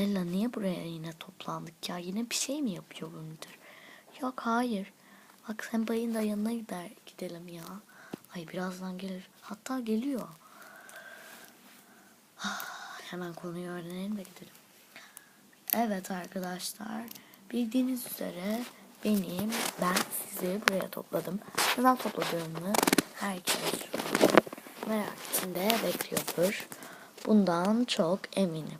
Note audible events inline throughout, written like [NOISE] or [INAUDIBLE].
Stella niye buraya yine toplandık ya? Yine bir şey mi yapıyor bu müdür? Yok hayır. Bak Senpai'nin de yanına gider, gidelim ya. Ay birazdan gelir. Hatta geliyor. Ah, Hemen konuyu öğrenelim de gidelim. Evet arkadaşlar. Bildiğiniz üzere benim, ben sizi buraya topladım. Neden topladığımı herkes merak içinde bekliyordur. Bundan çok eminim.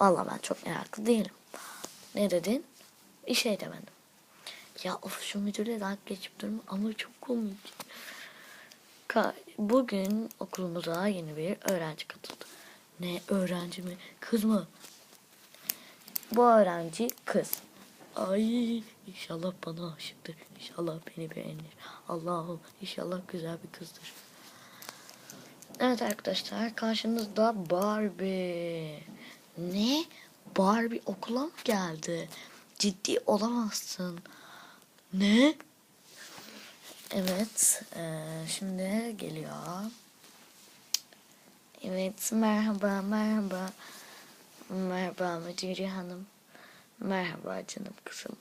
Vallahi ben çok meraklı değilim. Ne dedin? Bir şey demedim. Ya of şu müdürle dalga geçip durma ama çok komik. Ka- Bugün okulumuza yeni bir öğrenci katıldı. Ne öğrenci mi? Kız mı? Bu öğrenci kız. Ay inşallah bana aşıktır. İnşallah beni beğenir. Allah'ım inşallah güzel bir kızdır. Evet arkadaşlar karşınızda Barbie. Ne? Barbie okula mı geldi? Ciddi olamazsın. Ne? Evet, eee, şimdi geliyor. Evet, merhaba, merhaba. Merhaba Müdürü Hanım. Merhaba canım kızım.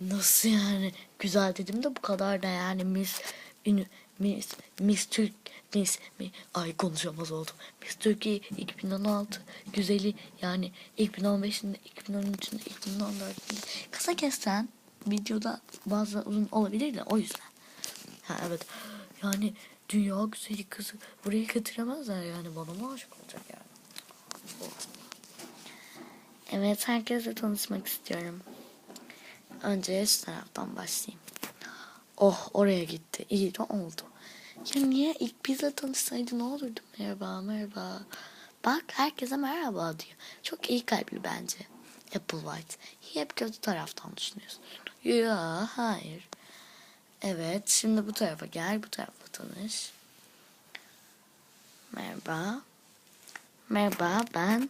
Nasıl yani? Güzel dedim de bu kadar da yani Ünü, Miss Miss Türk Miss mi ay konuşamaz oldum. Miss Türkiye 2016 güzeli yani 2015'inde 2013'ünde 2014'ünde kısa kessen videoda bazı uzun olabilir de o yüzden. Ha evet. Yani dünya güzeli kızı buraya getiremezler yani bana mı aşık olacak yani? Evet herkesle tanışmak istiyorum. Önce şu taraftan başlayayım. Oh oraya gitti. İyi de oldu. Ya niye ilk bizle tanışsaydı ne olurdu? Merhaba merhaba. Bak herkese merhaba diyor. Çok iyi kalpli bence. Apple White. Hep kötü taraftan düşünüyorsun. Ya hayır. Evet şimdi bu tarafa gel. Bu tarafa tanış. Merhaba. Merhaba ben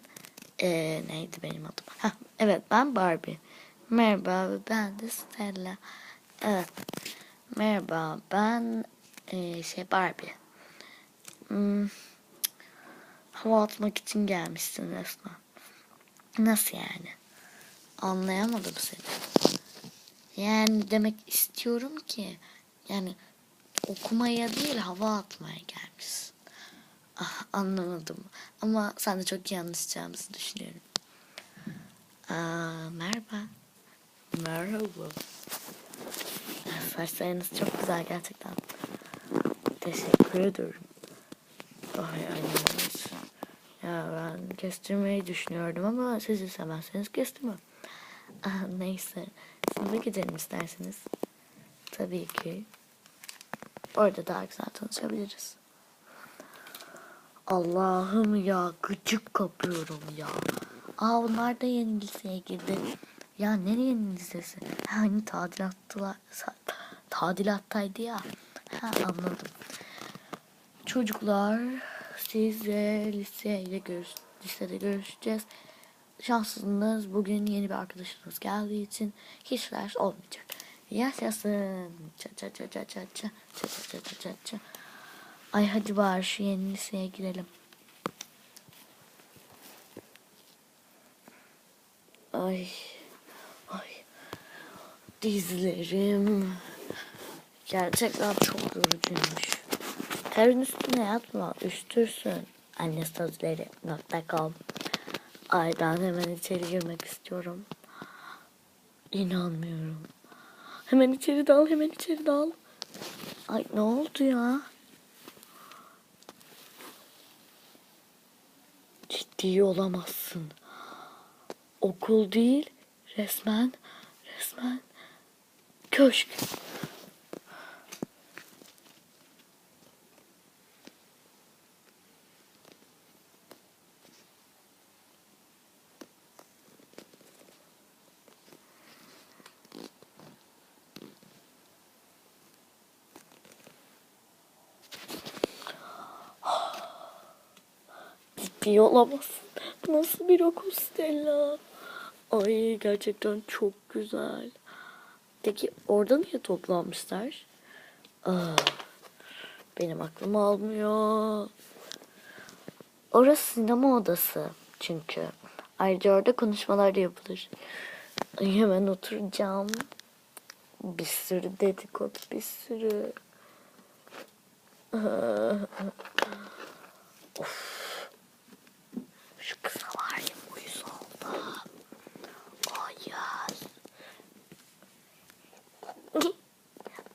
eee, neydi benim adım? Ha, evet ben Barbie. Merhaba ben de Stella. Evet. Merhaba ben eee, şey Barbie. Hmm, hava atmak için gelmişsin resmen. Nasıl yani? Anlayamadım seni. Yani demek istiyorum ki yani okumaya değil hava atmaya gelmişsin. Ah, anlamadım. Ama sen de çok iyi anlaşacağımızı düşünüyorum. Aa, merhaba. Merhaba. Saçlarınız çok güzel gerçekten. Teşekkür ederim. Ay annemiz. Ya ben kestirmeyi düşünüyordum ama siz istemezseniz kestirmem. Ah, neyse. Sınıfa gidelim isterseniz. Tabii ki. Orada daha güzel tanışabiliriz. Allah'ım ya gıcık kapıyorum ya. Aa onlar da yeni liseye girdi. Ya nereye lisesi? Ha, Hani tadilattılar, tadilattaydı ya. Ha anladım. Çocuklar sizle liseyle görüş, lisede görüşeceğiz. Şanslısınız bugün yeni bir arkadaşınız geldiği için hiç ders olmayacak. Yaşasın. Ça ça ça ça ça ça ça ça ça ça ça. Ay hadi var şu yeni liseye girelim. Ay. Ay. Dizlerim. Gerçekten çok yorucuymuş. Karın üstüne yatma, üşütürsün. Anne sözleri.com Ay ben hemen içeri girmek istiyorum. İnanmıyorum. Hemen içeri dal, hemen içeri dal. Ay ne oldu ya? Ciddi olamazsın. Okul değil, resmen, resmen köşk. Ciddi olamazsın. Nasıl bir okul Stella? Ay gerçekten çok güzel. Peki orada niye toplanmışlar? Aa, benim aklım almıyor. Orası sinema odası çünkü. Ayrıca orada konuşmalar da yapılır. Ay, hemen oturacağım. Bir sürü dedikodu, bir sürü. of. Şu kıza var ya uyuz oldu. Hayır.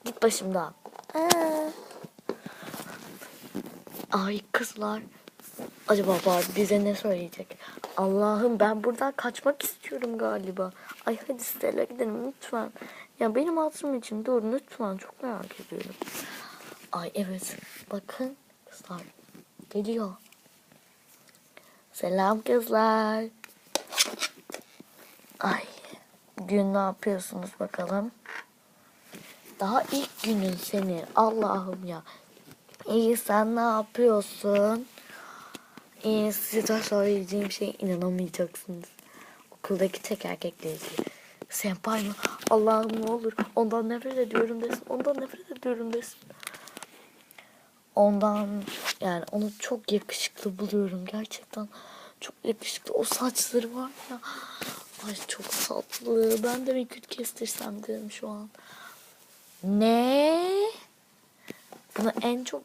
Git başımdan. Aa. Ay kızlar. Acaba Barbie bize ne söyleyecek? Allah'ım ben buradan kaçmak istiyorum galiba. Ay hadi Stella gidelim lütfen. Ya benim hatırım için dur lütfen çok merak ediyorum. Ay evet bakın kızlar geliyor. Selam kızlar. Ay gün ne yapıyorsunuz bakalım? Daha ilk günün seni Allah'ım ya. İyi sen ne yapıyorsun? İyi size söyleyeceğim şey inanamayacaksınız. Okuldaki tek erkekle ilgili. Senpai mı? Allah'ım ne olur ondan nefret ediyorum desin. Ondan nefret ediyorum desin. Ondan yani onu çok yakışıklı buluyorum gerçekten. Çok yakışıklı. O saçları var ya. Ay çok tatlı. Ben de bir küt kestirsem dedim şu an. Ne? Bunu en çok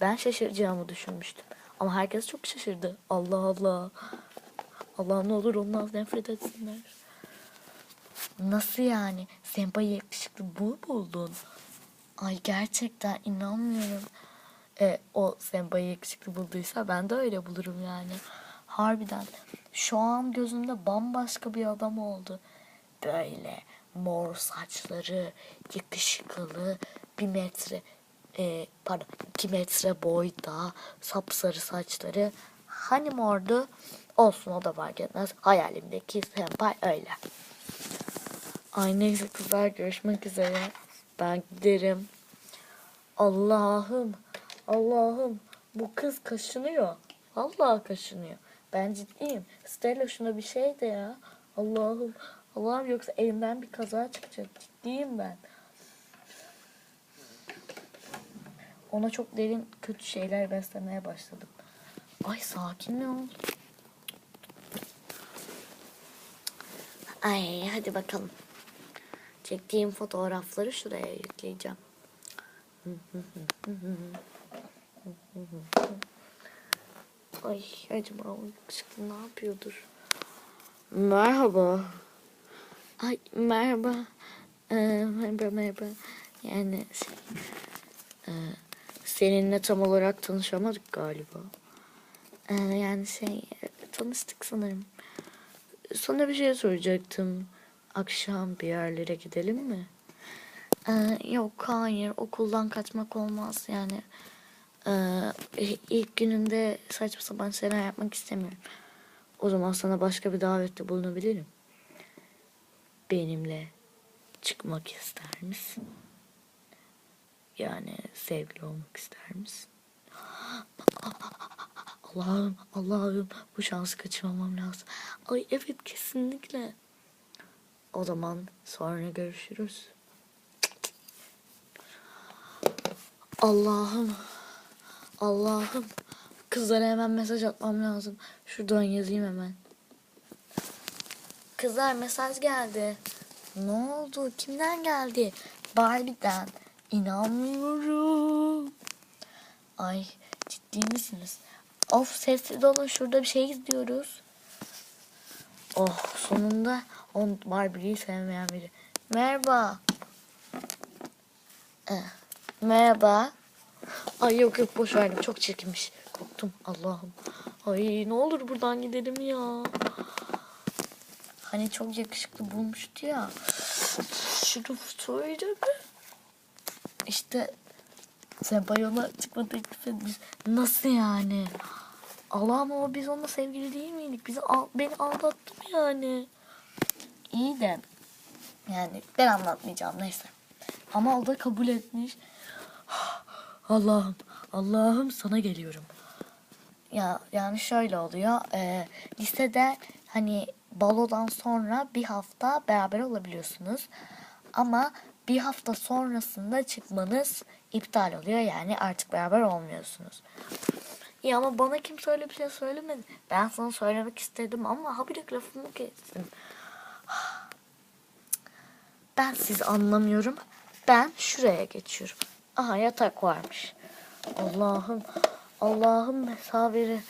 ben şaşıracağımı düşünmüştüm. Ama herkes çok şaşırdı. Allah Allah. Allah ne olur ondan nefret etsinler. Nasıl yani? Senpai yakışıklı bu mu buldun? Ay gerçekten inanmıyorum. E, o senpai yakışıklı bulduysa ben de öyle bulurum yani. Harbiden. Şu an gözümde bambaşka bir adam oldu. Böyle mor saçları, yakışıklı, bir metre, e, pardon iki metre boyda, sapsarı saçları. Hani mordu? Olsun o da fark etmez. Hayalimdeki senpai öyle. Ay neyse kızlar görüşmek üzere. Ben giderim. Allah'ım, Allah'ım bu kız kaşınıyor. Vallahi kaşınıyor. Ben ciddiyim. Stella şuna bir şey de ya. Allah'ım, Allah'ım yoksa elimden bir kaza çıkacak. Ciddiyim ben. Ona çok derin kötü şeyler beslemeye başladım. Ay sakin ol. Ay hadi bakalım. Çektiğim fotoğrafları şuraya yükleyeceğim. Ay acaba o yakışıklı ne yapıyordur? Merhaba. Ay merhaba. Ee, merhaba merhaba. Yani e, seninle tam olarak tanışamadık galiba. Ee, yani şey tanıştık sanırım. Sana bir şey soracaktım. Akşam bir yerlere gidelim mi? Ee, yok hayır okuldan kaçmak olmaz yani. Ee, ilk gününde saçma sapan şeyler yapmak istemiyorum. O zaman sana başka bir davette bulunabilirim. Benimle çıkmak ister misin? Yani sevgili olmak ister misin? [GASPS] Allah'ım, Allah'ım bu şansı kaçırmamam lazım. Ay evet kesinlikle. O zaman sonra görüşürüz. Allah'ım, Allah'ım. Kızlara hemen mesaj atmam lazım. Şuradan yazayım hemen. Kızlar mesaj geldi. Ne oldu? Kimden geldi? Barbie'den. İnanmıyorum. Ay ciddi misiniz? Of sessiz olun şurada bir şey izliyoruz. Oh sonunda on Barbie'yi sevmeyen biri. Merhaba. Eh, merhaba. Ay yok yok boş verdim çok çirkinmiş. Korktum Allah'ım. Ay ne olur buradan gidelim ya. Hani çok yakışıklı bulmuştu ya. Şunu söyleyecek mi? İşte Senpai ona çıkma teklif etmiş. Nasıl yani? Allah'ım ama biz onunla sevgili değil miydik? Bizi al, beni aldattı mı yani? İyi de yani ben anlatmayacağım neyse. Ama o da kabul etmiş. [SIGHS] Allah'ım, Allah'ım sana geliyorum. Ya yani şöyle oluyor. E, lisede hani balodan sonra bir hafta beraber olabiliyorsunuz. Ama bir hafta sonrasında çıkmanız iptal oluyor. Yani artık beraber olmuyorsunuz. İyi ama bana kimse öyle bir şey söylemedi. Ben sana söylemek istedim ama habire lafımı kestim. Ben sizi anlamıyorum. Ben şuraya geçiyorum. Aha yatak varmış. Allah'ım. Allah'ım mesaviri.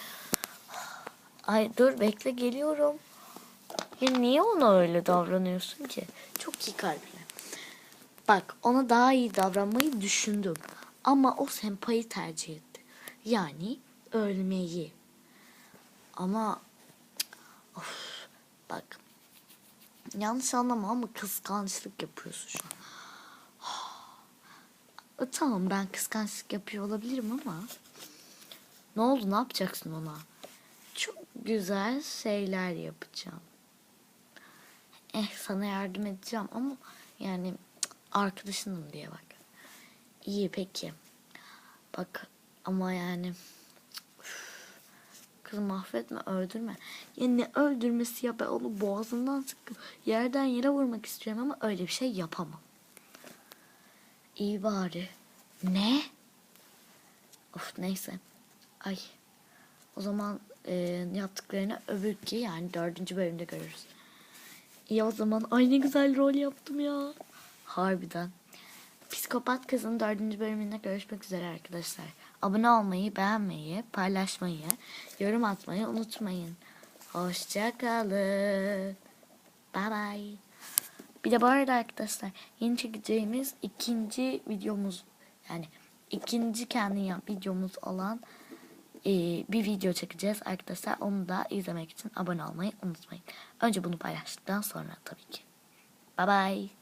Ay dur bekle geliyorum. Ya niye ona öyle davranıyorsun ki? Çok iyi kalpli. Bak ona daha iyi davranmayı düşündüm. Ama o sempayı tercih etti. Yani ölmeyi. Ama of, bak yanlış anlama ama kıskançlık yapıyorsun şu an. E, Tamam ben kıskançlık yapıyor olabilirim ama ne oldu ne yapacaksın ona? Çok güzel şeyler yapacağım. Eh sana yardım edeceğim ama yani arkadaşınım diye bak. İyi peki. Bak ama yani üf, kızım mahvetme öldürme. Ya ne öldürmesi ya ben onu boğazından sıkıp yerden yere vurmak istiyorum ama öyle bir şey yapamam. İyi bari. Ne? Of neyse. Ay. O zaman e, yaptıklarını öbürki yani dördüncü bölümde görürüz. İyi o zaman. Ay ne güzel rol yaptım ya. Harbiden. Psikopat Kız'ın dördüncü bölümünde görüşmek üzere arkadaşlar. Abone olmayı, beğenmeyi, paylaşmayı, yorum atmayı unutmayın. Hoşçakalın. Bye bye. Bir de bu arada arkadaşlar yeni çekeceğimiz ikinci videomuz yani ikinci kendin yap videomuz olan bir video çekeceğiz arkadaşlar. Onu da izlemek için abone olmayı unutmayın. Önce bunu paylaştıktan sonra tabii ki. Bye bye.